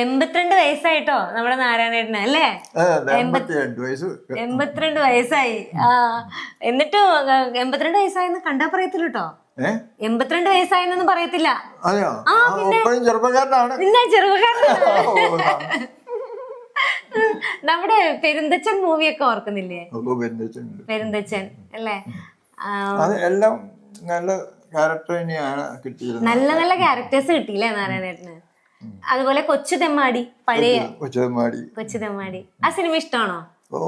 എൺപത്തിരണ്ട് വയസ്സായിട്ടോ നമ്മുടെ നാരായണേട്ടന് അല്ലേ? എൺപത്തിരണ്ട് വയസ്സായി. ആ എന്നിട്ട് എൺപത്തിരണ്ട് വയസ്സായെന്ന് കണ്ടാ പറയത്തില്ല കേട്ടോ എൺപത്തിരണ്ട് വയസ്സായെന്നൊന്നും പറയത്തില്ല. ആ, ചെറുപ്പക്കാരനാണ്. പിന്നെ ചെറുപ്പക്കാരനാണ്. ഓ, നമ്മുടെ പെരുന്തച്ചൻ മൂവിയൊക്കെ ഓർക്കുന്നില്ലേ? പെരുന്തച്ചൻ. അല്ലേ? എല്ലാം നല്ല ക്യാരക്ടർ തന്നെയാണ് നല്ല നല്ല ക്യാരക്ടേഴ്സ് കിട്ടിയില്ലേ നാരായണേട്ടന്? അതുപോലെ കൊച്ചു തെമ്മാടി പഴയ കൊച്ചുതെമ്മാടി കൊച്ചു തെമ്മാടി. ആ സിനിമ ഇഷ്ടമാണോ? ഓ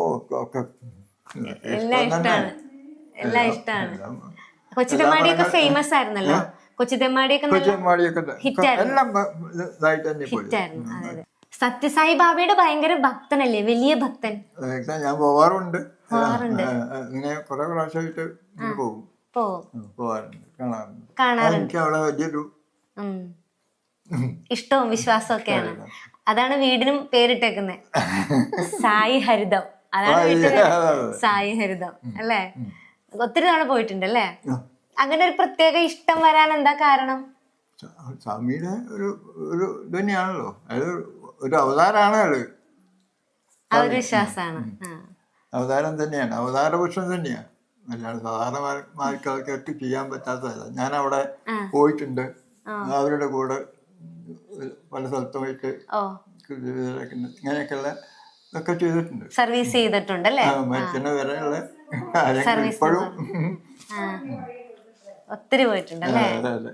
ഒക്കെ എല്ലാം ഇഷ്ടമാണ്. എല്ലാം ഇഷ്ടമാണ്. കൊച്ചു തെമ്മാടിയൊക്കെ ഫേമസ് ആയിരുന്നല്ലോ. കൊച്ചു തെമ്മാടിയൊക്കെ ഹിറ്റായിരുന്നു. സത്യസായി ബാബയുടെ ഭയങ്കര ഭക്തനല്ലേ? വലിയ ഭക്തൻ. ഞാൻ പോവാറുണ്ട്. ഇങ്ങനെ കുറെ പ്രാവശ്യമായിട്ട് പോകും. പോവാറുണ്ട്. കാണാറുണ്ട്. എനിക്ക് അവിടെ വലിയൊരു. ഇഷ്ടവും വിശ്വാസവും ഒക്കെയാണ് അതാണ് വീടിനും പേരിട്ടേക്കുന്നത് സായി ഹരിതം. അതാണ് സായി ഹരിതം. അല്ലേ? ഒത്തിരി തവണ പോയിട്ടുണ്ട് അല്ലേ? അങ്ങനെ ഒരു പ്രത്യേക ഇഷ്ടം വരാൻ എന്താ കാരണം? സ്വാമിയുടെ ഒരു ഒരു ഇത് തന്നെയാണല്ലോ. അതായത് ഒരു അവതാരമാണ് അത്. ആ ഒരു വിശ്വാസമാണ്. അവതാരം തന്നെയാണ്. അവതാര പുരുഷൻ തന്നെയാണ്. അല്ലാതെ സാധാരണമാർക്കൊക്കെ ചെയ്യാൻ പറ്റാത്തതല്ല. ഞാൻ അവിടെ പോയിട്ടുണ്ട്. അവരുടെ കൂടെ പല സ്ഥലത്ത് പോയിട്ട് ഇങ്ങനെയൊക്കെയുള്ള ഒക്കെ ചെയ്തിട്ടുണ്ട്. സർവീസ് ചെയ്തിട്ടുണ്ട് അല്ലേ? മരിക്കുന്ന വരെയുള്ള ഇപ്പോഴും ഒത്തിരി പോയിട്ടുണ്ട് അല്ലേ? അതെ അതെ.